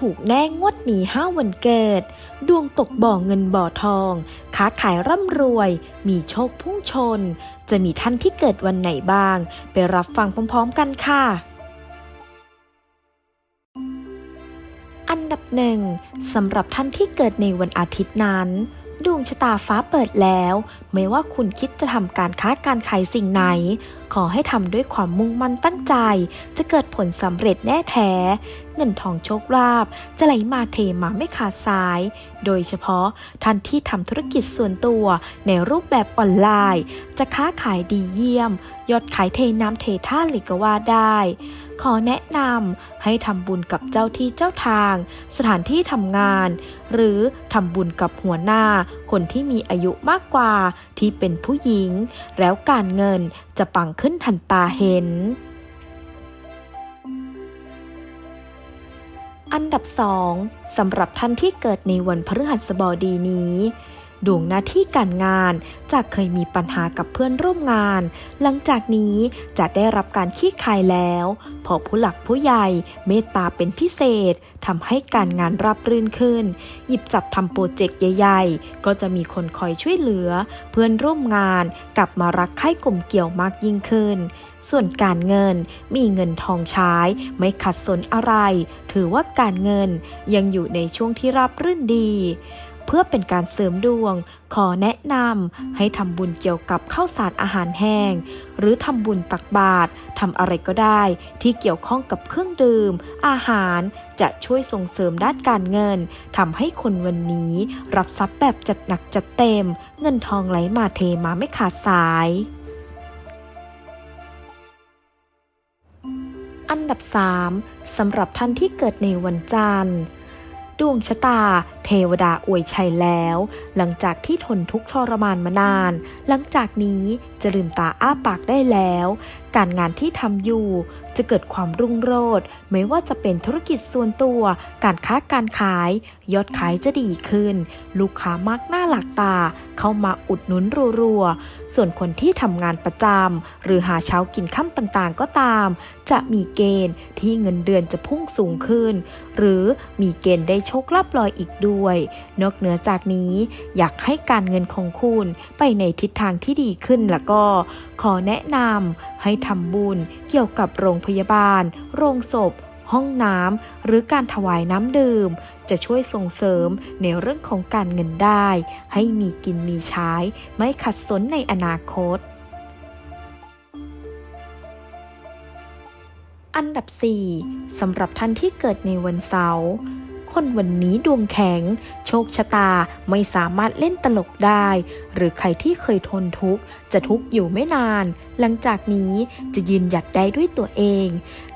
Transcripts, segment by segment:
ถูกแน่งวดหนีห้าวันเกิด ดวงตกบ่อเงินบ่อทอง ค้าขายร่ำรวย มีโชคพุ่งชน จะมีท่านที่เกิดวันไหนบ้าง ไปรับฟังพร้อมๆกันค่ะอันดับหนึ่งสำหรับท่านที่เกิดในวันอาทิตย์นั้น ดวงชะตาฟ้าเปิดแล้ว ไม่ว่าคุณคิดจะทำการค้าการขายสิ่งไหน ขอให้ทำด้วยความมุ่งมั่นตั้งใจ จะเกิดผลสำเร็จแน่แท้ เงินทองโชคลาภจะไหลมาเทมาไม่ขาดสาย โดยเฉพาะท่านที่ทำธุรกิจส่วนตัวในรูปแบบออนไลน์ จะค้าขายดีเยี่ยม ยอดขายเทน้ำเทท่าเลยก็ว่าได้ขอแนะนำให้ทำบุญกับเจ้าที่เจ้าทาง สถานที่ทำงาน หรือทำบุญกับหัวหน้า คนที่มีอายุมากกว่าที่เป็นผู้หญิง แล้วการเงิน จะปังขึ้นทันตาเห็น อันดับ 2สำหรับท่านที่เกิดในวันพฤหัสบดีนี้ ดวงหน้าที่การงาน จากเคยมีปัญหากับเพื่อนร่วมงาน หลังจากนี้จะได้รับการขี้คายแล้วพอผู้หลักผู้ใหญ่เมตตาเป็นพิเศษทำให้การงานรับรื่นขึ้น หยิบจับทำโปรเจกต์ใหญ่ๆ ก็จะมีคนคอยช่วยเหลือ เพื่อนร่วมงานกลับมารักใคร่กลมเกี่ยวมากยิ่งขึ้น ส่วนการเงินมีเงินทองใช้ ไม่ขัดสนอะไร ถือว่าการเงินยังอยู่ในช่วงที่รับรื่นดี เพื่อเป็นการเสริมดวง ขอแนะนำให้ทำบุญเกี่ยวกับข้าวสารอาหารแห้ง หรือทำบุญตักบาตรทำอะไรก็ได้ที่เกี่ยวข้องกับเครื่องดื่ม อาหารจะช่วยส่งเสริมด้านการเงินทำให้คนวันนี้รับทรัพย์แบบจัดหนักจัดเต็ม เงินทองไหลมาเทมาไม่ขาดสาย อันดับ 3สำหรับท่านที่เกิดในวันจันทร์ ดวงชะตาเทวดาอวยชัยแล้ว หลังจากที่ทนทุกข์ทรมานมานาน หลังจากนี้จะลืมตาอ้าปากได้แล้ว การงานที่ทำอยู่จะเกิดความรุ่งโรจน์ไม่ว่าจะเป็นธุรกิจส่วนตัว การค้าการขาย ยอดขายจะดีขึ้น ลูกค้ามากหน้าหลักตา เข้ามาอุดหนุนรัวๆ ส่วนคนที่ทำงานประจำหรือหาเช้ากินค่ำต่างๆก็ตาม จะมีเกณฑ์ที่เงินเดือนจะพุ่งสูงขึ้น หรือมีเกณฑ์ได้โชคลาภลอยอีกด้วยนอกเหนือจากนี้อยากให้การเงินของคุณไปในทิศทางที่ดีขึ้นแล้วก็ ขอแนะนำให้ทำบุญเกี่ยวกับโรงพยาบาล โรงศพ ห้องน้ำหรือการถวายน้ำดื่ม จะช่วยส่งเสริมในเรื่องของการเงินได้ ให้มีกินมีใช้ ไม่ขัดสนในอนาคตอันดับ 4สำหรับท่านที่เกิดในวันเสาร์ คนวันนี้ดวงแข็ง โชคชะตาไม่สามารถเล่นตลกได้ หรือใครที่เคยทนทุกข์จะทุกข์อยู่ไม่นาน หลังจากนี้จะยืนหยัดได้ด้วยตัวเอง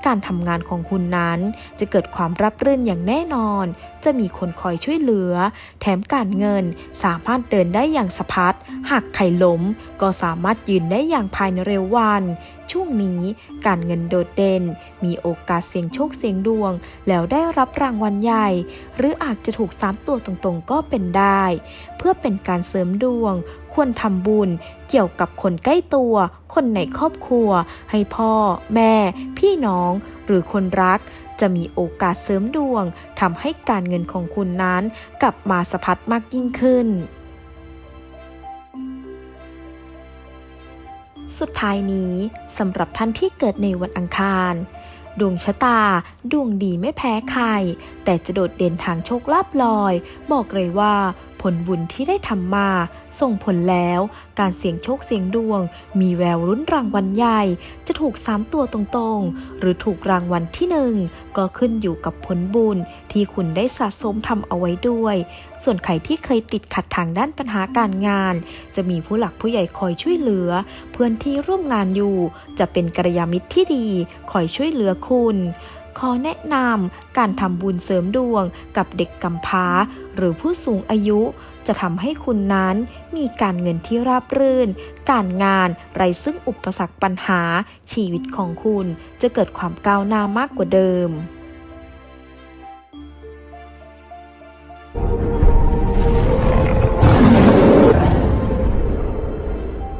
การทำงานของคุณนั้น จะเกิดความรับรื่นอย่างแน่นอน จะมีคนคอยช่วยเหลือ แถมการเงินสามารถเดินได้อย่างสะพัด หากใครล้ม ก็สามารถยืนได้อย่างภายในเร็ววัน ช่วงนี้การเงินโดดเด่น มีโอกาสเสี่ยงโชคเสี่ยงดวง แล้วได้รับรางวัลใหญ่ หรืออาจจะถูกสามตัวตรงๆก็เป็นได้ เพื่อเป็นการเสริมดวง ควรทำบุญเกี่ยวกับคนใกล้ตัว คนในครอบครัว ให้พ่อ แม่ พี่น้อง หรือคนรัก จะมีโอกาสเสริมดวงทำให้การเงินของคุณนั้น กลับมาสะพัดมากยิ่งขึ้นสุดท้ายนี้สำหรับท่านที่เกิดในวันอังคาร ดวงชะตา ดวงดีไม่แพ้ใคร แต่จะโดดเด่นทางโชคลาภลอย บอกเลยว่า ผลบุญที่ได้ทำมา ส่งผลแล้ว การเสี่ยงโชคเสี่ยงดวง มีแววรุ้นรางวัลใหญ่ จะถูก 3 ตัวตรงๆ หรือถูกรางวัลที่หนึ่งก็ขึ้นอยู่กับผลบุญที่คุณได้สะสมทำเอาไว้ด้วย ส่วนใครที่เคยติดขัดทางด้านปัญหาการงาน จะมีผู้หลักผู้ใหญ่คอยช่วยเหลือ เพื่อนที่ร่วมงานอยู่ จะเป็นกัลยาณมิตรที่ดี คอยช่วยเหลือคุณ ขอแนะนำการทำบุญเสริมดวงกับเด็กกำพร้า หรือผู้สูงอายุ จะทำให้คุณนั้นมีการเงินที่ราบรื่น การงานไร้ซึ่งอุปสรรคปัญหาชีวิตของคุณจะเกิดความก้าวหน้ามากกว่าเดิม